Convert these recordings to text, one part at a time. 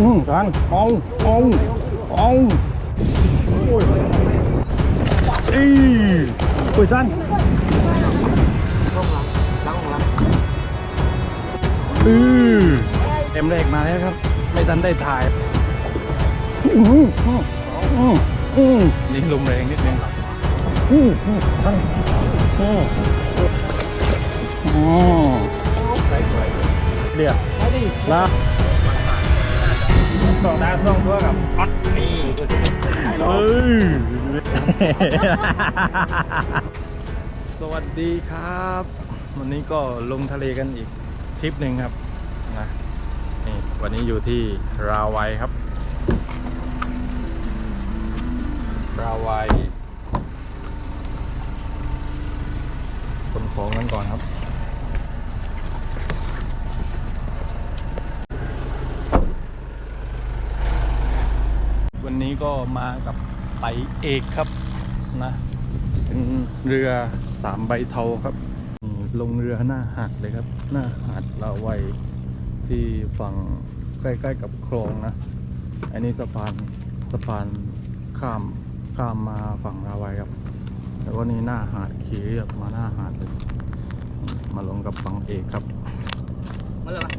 อืมกันเอาเอาเอาโอ้ยอีโอ้ยสั้นอือเต็มแรกมาแล้วครับ ไม่ทันได้ถ่ายอืมอืมอืมอืมนี่ลมแรงนิดนึงอืมอืมสันอืมอ๋อเดี๋ยวลา สองดาวสองตัวกับออดนี่เอ้ยสวัสดีครับ วันนี้ก็ลงทะเลกันอีกทริปหนึ่งครับนะนี่วันนี้อยู่ที่ราวัยครับราวัยขนของกันก่อนครับ วันนี้ ก็มากับไตเอกครับนะเป็นเรือสามใบเทาครับ ลงเรือหน้าหาดเลยครับ หน้าหาดลาวัยที่ฝั่งใกล้ๆกับคลองนะ อันนี้สะพานสะพานข้ามข้ามมาฝั่งลาวัยครับแล้วก็นี่หน้าหาดขี่เรือมาหน้าหาดเลย มาลงกับฝั่งเอกครับ มาเลย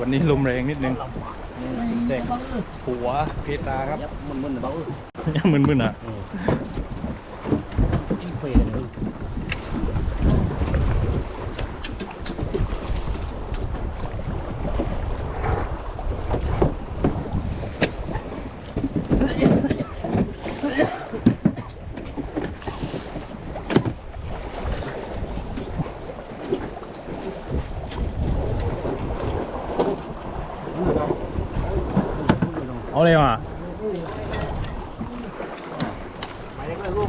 วันนี้ลมแรงนิดนึงจุดแรกหัวเพตราครับมันมันเบายังมึนๆอะ จิ้งเฟยเลย เอาเลยว่ะ ไปเลยก็ลูก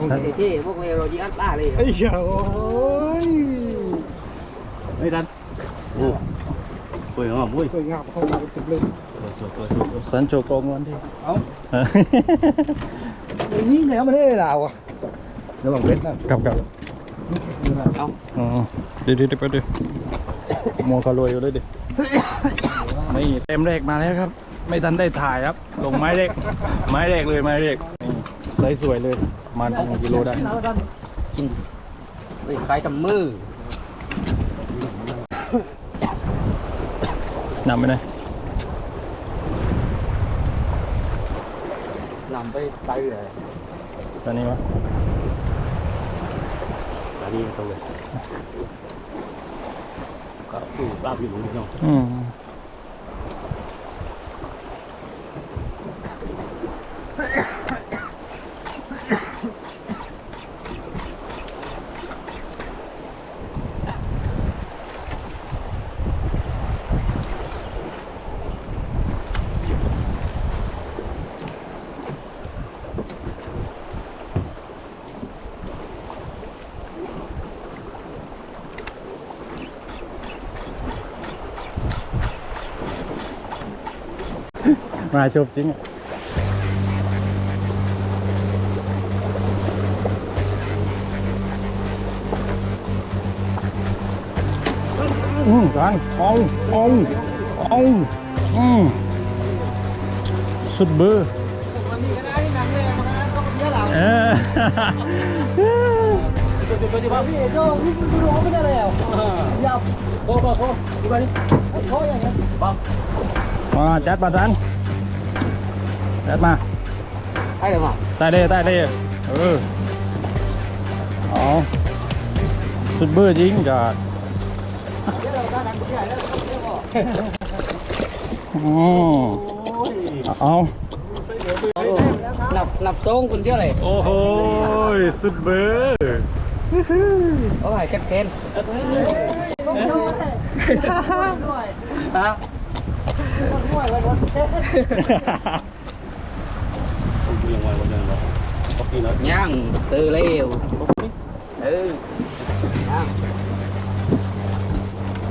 เลยเอ้าขึ้นเลยท่าที่ลงได้มาท่านรถดีแล้วเริ่มปั่นไม่ได้เลยล่ะแม็กเลยกูเลยปั่นเดี๋ยวปั่นเอามาท่านไม่ตากูเลยไม่น่าหรอกอืมอายุงูถือเอาขึ้นเลยน้องเป็นเท่พวกเมโลจีอันต้าเลยไอ้เหี้ยโอ้ยไม่ดันโอ้สวยงามมุ้ยสวยงามเข้ามาเต็มเลยสันโจกองวันที่เอ้าไอ้นี่แล้วไม่ได้ลาวอะระวังเพชรนะกลับกลับเอาอ๋อเดี๋ยวเดี๋ยวเดี๋ยวไปเดี๋ยวมัวกระรวยอยู่เลยดินี่เต็มแรกมาแล้วครับ ไม่ทันได้ถ่ายครับ ลงไม้เล็กไม้แรกเลยไม้เล็กนี่ ไซส์สวยเลยประมาณหนึ่งกิโลได้ กินเฮ้ยคล้ายกับมือนำไปไหนนำไปไตเลยตอนนี้วะอันนี้ตรงเลยก็ดูปลาอยู่นี่เนาะ มาจบจริงอะ อืมกันเอาเอาเอาอืมสุดเบอร์วันนี้ก็ได้นำ เลยมา เออ เดี๋ยวเดี๋ยวเดี๋ยวพี่เอโจ้พี่กูรู้ไม่ได้แล้วยับโอ้โหโอ้ดูไปดิไอ้โจ้อย่างเงี้ยบัง มาจัดมาจันจัดมา ไอ้เดี๋ยวมา ใต้เด้ใต้เด้เออเอาสุดเบอร์จริงจัด เดี๋ยวเราได้ดังที่ไหนแล้วเดี๋ยวบอก อ๋อเอา นับนับทรงคุณเชื่ออะไร โอ้โหสุดเบอร์ เขาหายจักเทนตาย่างซื้อเร็วเออย่าง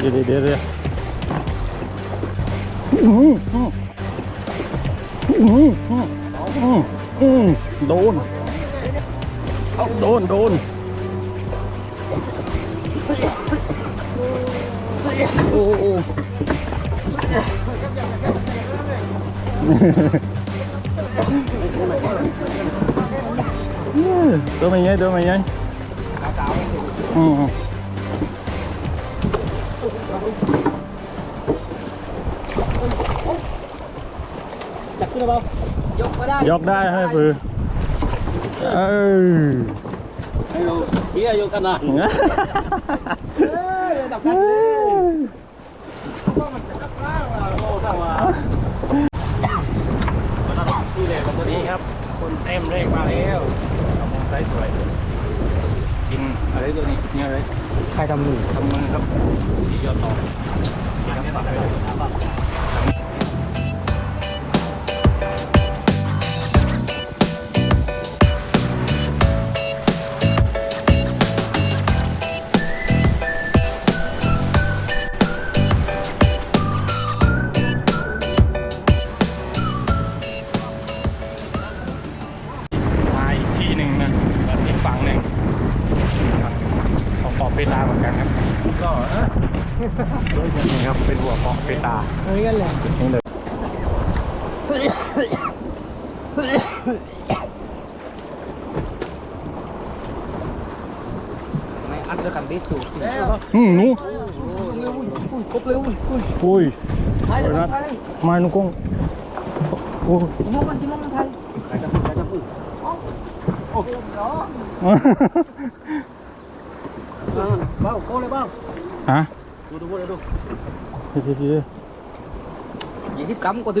เอาเราทิ้งใต้ท้องเลยก่อนน้องเดี๋ยวเดี๋ยวเดี๋ยวเดี๋ยวอื้อหืออื้อหืออื้อหืออื้อโดนเอาโดนโดนโอ้โอ้ตัวมันยังตัวมันยังอื มจับขึ้นเบายกก็ได้ยกได้ให้ปือเออเฮียยกขนาดจับกันโอ้ทั้งว่านี่ครับ คนเต็มเลขมาแล้วเอามองไซส์สวยกินอะไรตัวนี้นี่อะไรใครทำมือทำมือครับสียอดต่อกินน้ำตั ไทยมาหนุกงโอ้ยมองมันที่มองมันไทยใครทำใครทำมือโอ้โหเบ้าโก้เลยเบ้าฮะดูดูดูดูเดี๋ยวเดี๋ยวเดี๋ยวยี่สิบกำก็ถึ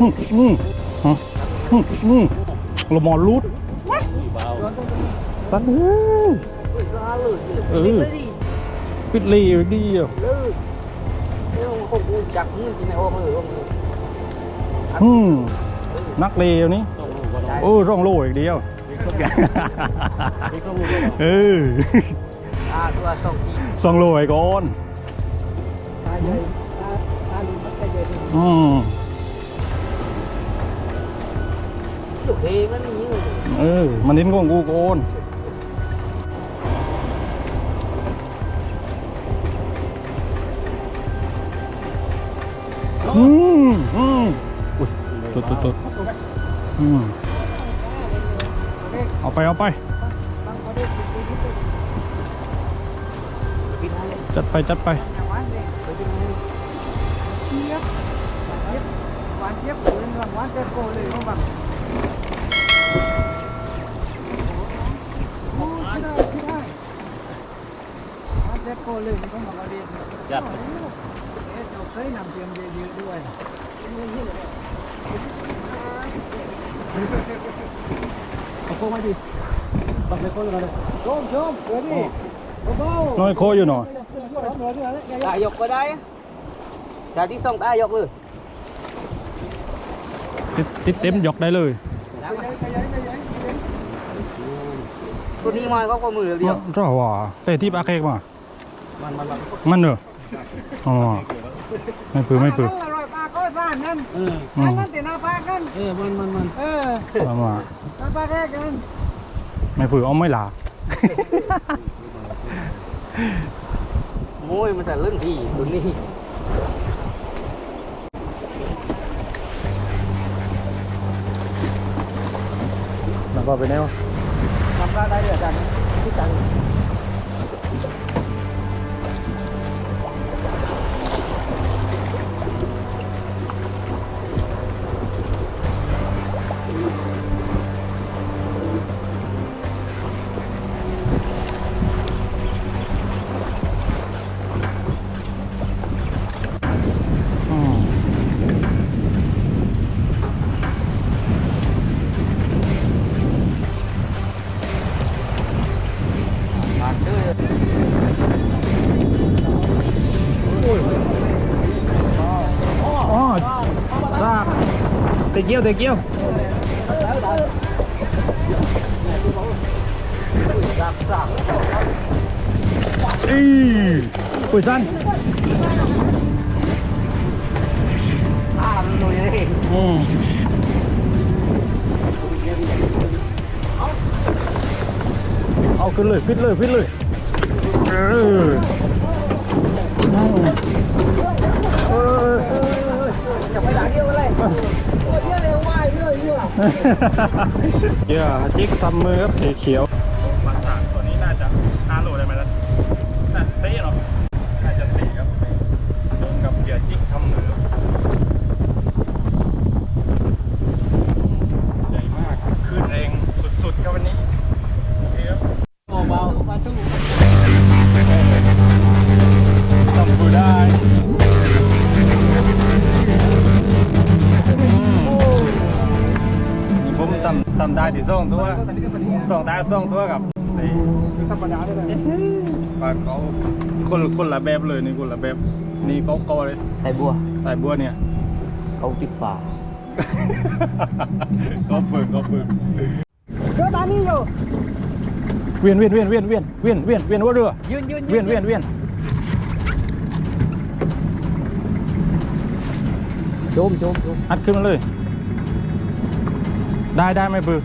ลรมอรูดสั้นเออปิดลีดีอะอืมนักเลวนี่โอ้ร่องโล่อีกเดียวเออส่องโล่ไอ้ก่อนอืม โอเคมันอย่มีเลยเออ มันนินของกูโกนอืมอืมอุ้ยตุดตุดตุดอืมเอาไปเอาไป จัดไปจัดไปหวานเจี๊ยบหวานเจี๊ยบหวานเจี๊ยบเลยหวานเจี๊ยบโกเลยเขาบังโอ้ไม่ได้ไม่ได้หวาน จี๊ยบโกเลยมันต้องมาเรียนจัดเอ๊ะเราเคยนำเตรียมเยอะๆด้วยเอาโค้งมาดิตัดไปโค้งเลยโค้งโค้งเดี๋ยวดิเบาๆน้อยโคอยู่หน่อยตายกก็ได้จากที่ส่งตายกเลยติดเต็มยกได้เลย ตัวนี้มาเขาก็มือเดียวเจ้าว่าแต่ที่ปลาเค้กมามันมันมันมันเหรออ๋อไม่ปือไม่ปืออร่อยปลาก็ซ่านนั่นอืมนั่นตินาปลากันเออมันมันมันเออเอามานาปลาแค่กันไม่ปือเอาไม่หลาโอ้ยมันแต่เรื่องที่ตัวนี้ แล้วก็ไปแนว ทำปลาได้เลยอาจารย์ที่จัง เกียวเตะเกียวอีอุ้ยสั้นปลามันลุยเลยอืมเอาขึ้นเลยฟิตเลยฟิตเลยเออเออจะไปหลังเดียวกันเลยตัวเดียวเลยว่าย เรื่อยเรื่อยเหยื่อจิกซัมมือครับสีเขียวมาสากตัวนี้น่าจะ5โลได้ไหมล่ะำทำได้ที่ส่งตัวส่งได้ส่งตัวกับนี่ธรรมดาได้เลยปลาเขาคนคนละแบบเลยนี่คนละแบบนี่ก็ก็เลยใส่บัวสายบัวเนี่ยเขาติดฝาก็เปิดก็เปิดเจ้าตานี่อยู่เวียนเวียนเวียนเวียนเวียนเวียนเวียนเวียนว่าเรือยืนยืนเวียนเวียนเวียนโจมโจมโจมอัดขึ้นมาเลย ได้ได้ไหมปือ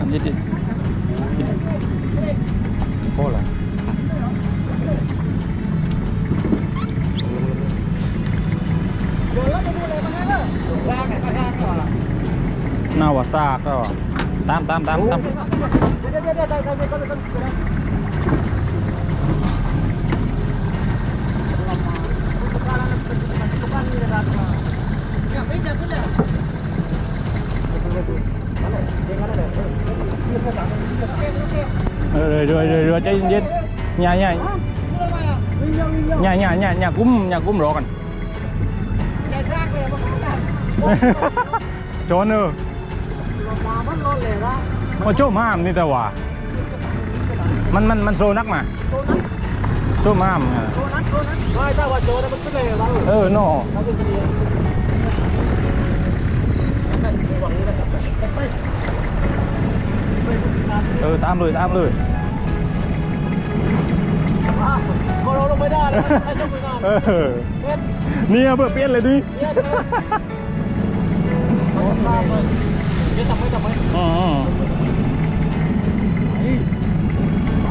Anjir, bola. Nah, wasak, oh. Tam, tam, tam, tam. rửa cho yên nhà nhà. Nhà nhà nhà nhà cúm nhà cúm rồi còn cho nữa mà chỗ mà làm như tao à. มันมันมันโซนักมาโซมามเออโนเออตามเลยตามเลย พอเราลงไม่ได้แล้วให้ลงไปนานเออเอ็ดเนี่ยเพื่อเปลี่ยนเลยดิเอ็ดมันตามเลยเดี๋ยวจับไว้จับไว้อ๋อไ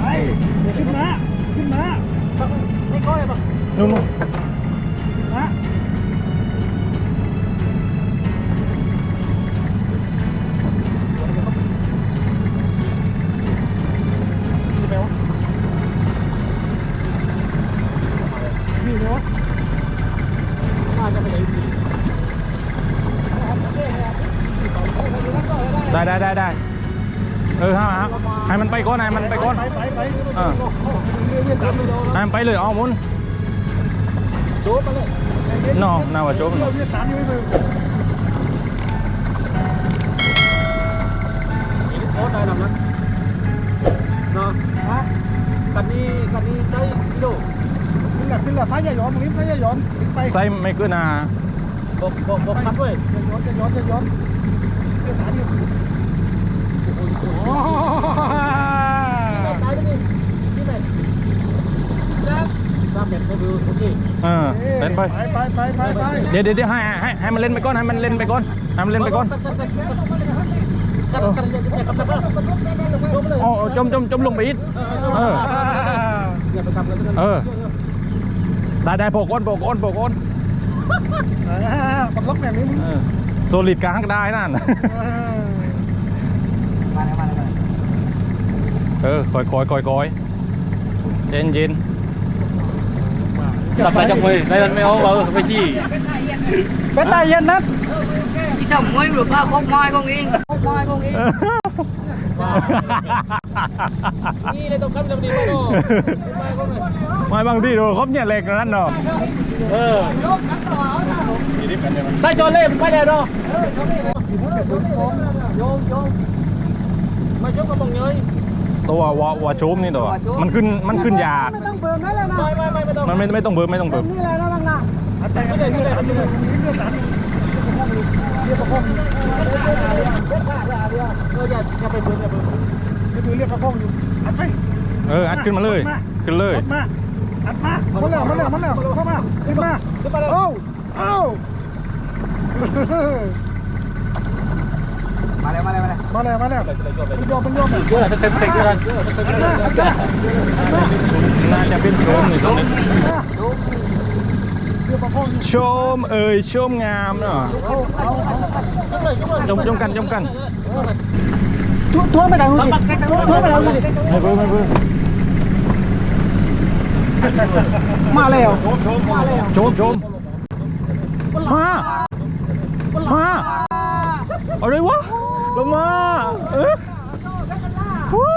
ปขึ้นมาขึ้นมาไม่ค่อยป่ะนู่น ได้ได้ได้ได้เออฮะฮะให้มันไปก่อนให้มันไปก่อนไปไปไปเออให้มันไปเลยเอาหมุนโดดมาเลยนอน่าว่าจมยังไม่ถึงนี่โคตรได้ลำนั้นเนาะฮะกันนี้กันนี้ใช้กิโลขึ้นละขึ้นละท้ายย้อนตรงนี้ท้ายอย่าย้อนไปใส่ไม่เกินอะบอกบอกบอกคัดด้วยอย่าย้อนย้อนย้อน เวียดสามยังโอ้ตายแล้วนี่ที่ไหนนะตามแบบไปดูโอเคเออเล่นไป ไปไปไปไปไปเดี๋ยวเดี๋ยวเดี๋ยวให้ให้ให้มันเล่นไปก่อนให้มันเล่นไปก่อนให้มันเล่นไปก่อนกัดกัดกัดกัดกัดอย่ากัดกัดกัดจมเลยอ๋อจมจมจมลงไปอีกเอออย่าไปทำเลยเออได้ได้โผล่ก้นโผล่ก้นโผล่ก้นปักล็อกแบบนี้มึงเออ โซลิดกลางได้นั่นมาแล้วมาแล้วเออคอยคอยคอยคอยเย็นเย็นจับไปจับไปได้ทันไม่เอาเอาไปจี้เป็นตาเย็นนัดที่ทำมวยหรือเปล่าคบไม้ของเองคบไม้ของเองนี่เลยต้องคัดเร็วดีมาโน่ไปก็เลยไม่บางที่ดูครบเนี่ยเหล็กนั่นเนาะ เออ ได้จอเล่ไปแล้วเนาะโยมโยมมาชกกับมองเงยตัววะวะโชมนี่ตัวมันขึ้นมันขึ้นยากต้องเบิร์นนั่นแหละนะไม่ไม่ไม่ไม่ต้องมันไม่ไม่ต้องเบิร์ไม่ต้องเบิร์นี่แหละนะบังนะอันแต่ไม่ได้ไม่ได้ไม่ได้เรื่องสารเรียกประคองเอออย่าอย่าไปเบิ่งอย่าเบิ่งนี่คือเรียกประคองอยู่อัดไปเอออัดขึ้นมาเลยขึ้นเลยมาอัดมามันแล้วมันแล้วมันแล้วเข้ามาขึ้นมาขึ้นไปเลยโอ้โอ้มาแล้วมาแล้วมาแล้วมาแล้วมาแล้วมันยอมมันยอมเยอะจะเต็มเต็มเลยน่าจะเป็นโชมนี่สนิทเรียกประคองโชมเอ่ยโชมงามเนาะเอาเอาเอาจมจมกันจมกันทั่วไปทางนู้นทั่วไปทางนู้นไม่เบิร์ไม่เบิร์มาแล้วโชมโช มมามา อะไรวะ ลงมา เออวู้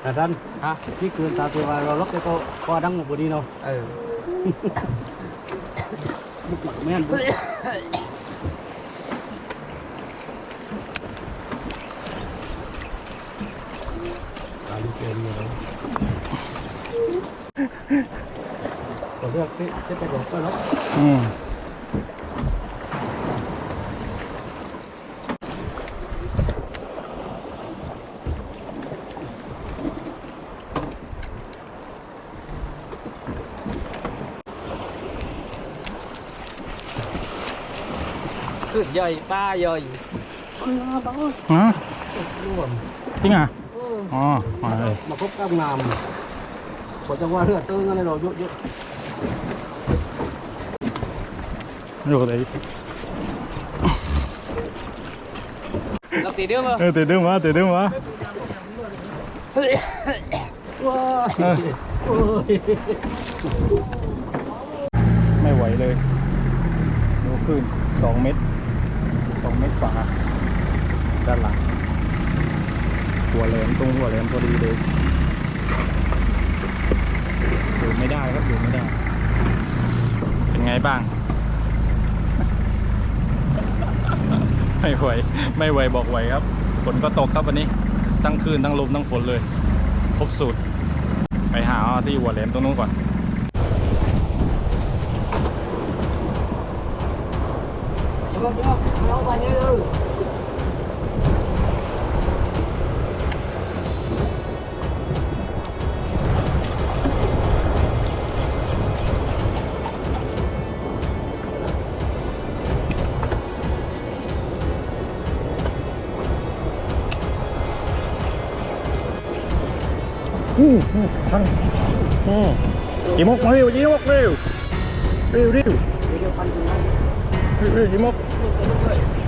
แต่ท่านฮะที่คืนตาตัวเราล็อกไปก็ก็ดังหมดพอดีเนาะเออบุกหลังแม่นบุกผมเลือกที่ที่ไปบ อกก็แล้วอืมขึ้นใหญ่ป้าใหญ่ฮะร่วมจริงอะอ๋อมาเลยมาพบกับงามขอจังหวะเลือดตื้นอะไรเราเยอะเยอะอยู่ไหนเราตีเดียวมาเออตื่นเต้นมาตื่นเต้นมาเออโอ้ยไม่ไหวเลยดูขึ้นสองเมตรสองเมตรกว่าด้านหลัง หัวแหลมตรงหัวแหลมพอดีเลยอยู่ไม่ได้ครับอยู่ไม่ได้ เป็นไงบ้าง ไม่ไหวไม่ไหวบอกไหวครับฝนก็ตกครับวันนี้ทั้งคืนทั้งลมทั้งฝนเลย ครบสูตร ไปหาที่หัวแหลมตรงนู้นก่อนเเราไปนี่เลย อืมอีมกมาเร็วอีมกเร็วเร็วเร็วเดี๋ยวพันถึงเร็วเร็วอีมก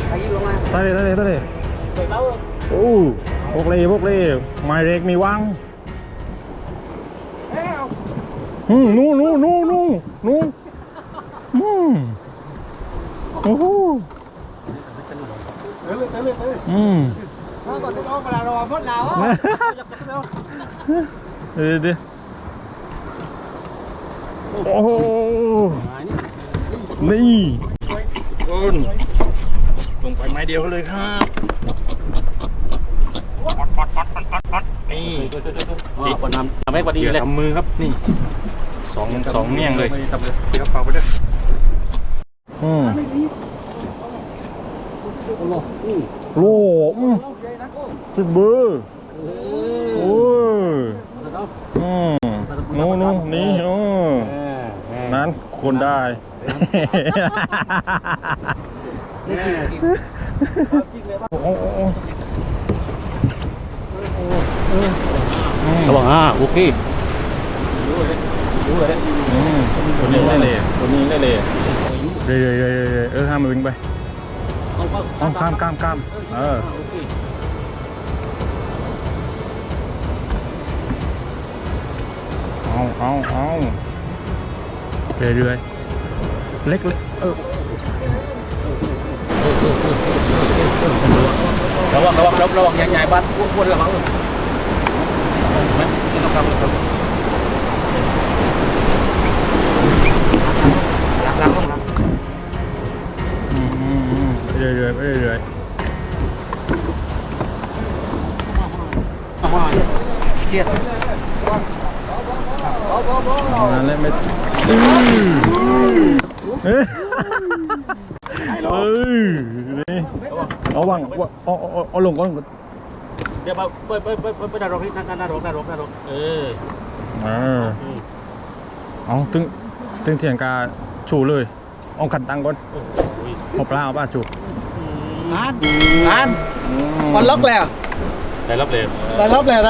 ไปยิงลงมาตายเลยตายเลยตายเลยไปเบ้าโอ้พวกเลยพวกเลยไม้เร็กมีวังอืมนู่นู่นู่นู่นู่อืมโอ้โหเตะเลยเตะเลยเตะเลยอืมถ้าก่อนจะเอาเวลาษรอพดเราอะ เดี๋ยวเดี๋ยวโอ้โหนี่ก้นลงไปไม้เดียวเลยครับปัดปัดปัดปัดปัดปัดนี่จีบคนทำทำให้พอดีเดี๋ยวเลยทำมือครับนี่สองสองเมี่ยงเลยทำเลยเดี๋ยวเป่าไปด้วยอืมโอ้โหโลอืมสุดเบอร์โอ้ยอืมโน่นโน่นนี่โอ้นั้นคนได้นี่จริงจริงโอ้โหเขาบอกอ่าโอเคอืมตัวนี้ได้เลยตัวนี้ได้เลยเรื่อยๆเรื่อยๆเออห้ามมาวิ่งไปต้องข้ามข้ามข้ามเออ เคเอาเอาเอาเรื่อยเรื่อยๆเล็กเล็กเออระวังระวังระวังใหญ่ๆบ้านอ้วนๆระวังไหมไม่ต้องกำลัง วางว่าเอาเอาเอาเอาลงก่อนเดี๋ยวมาเปิดเปิดเปิดเปิดเปิดดารกนี่นั่นารกนารกนารกเออเออเอาตึงตึงเถียงกาชูเลย เอาขันตังก่อนเอาปลาเอาปลาชูงานงานมันล็อกแล้วได้รับเลยมันล็อกแล้ว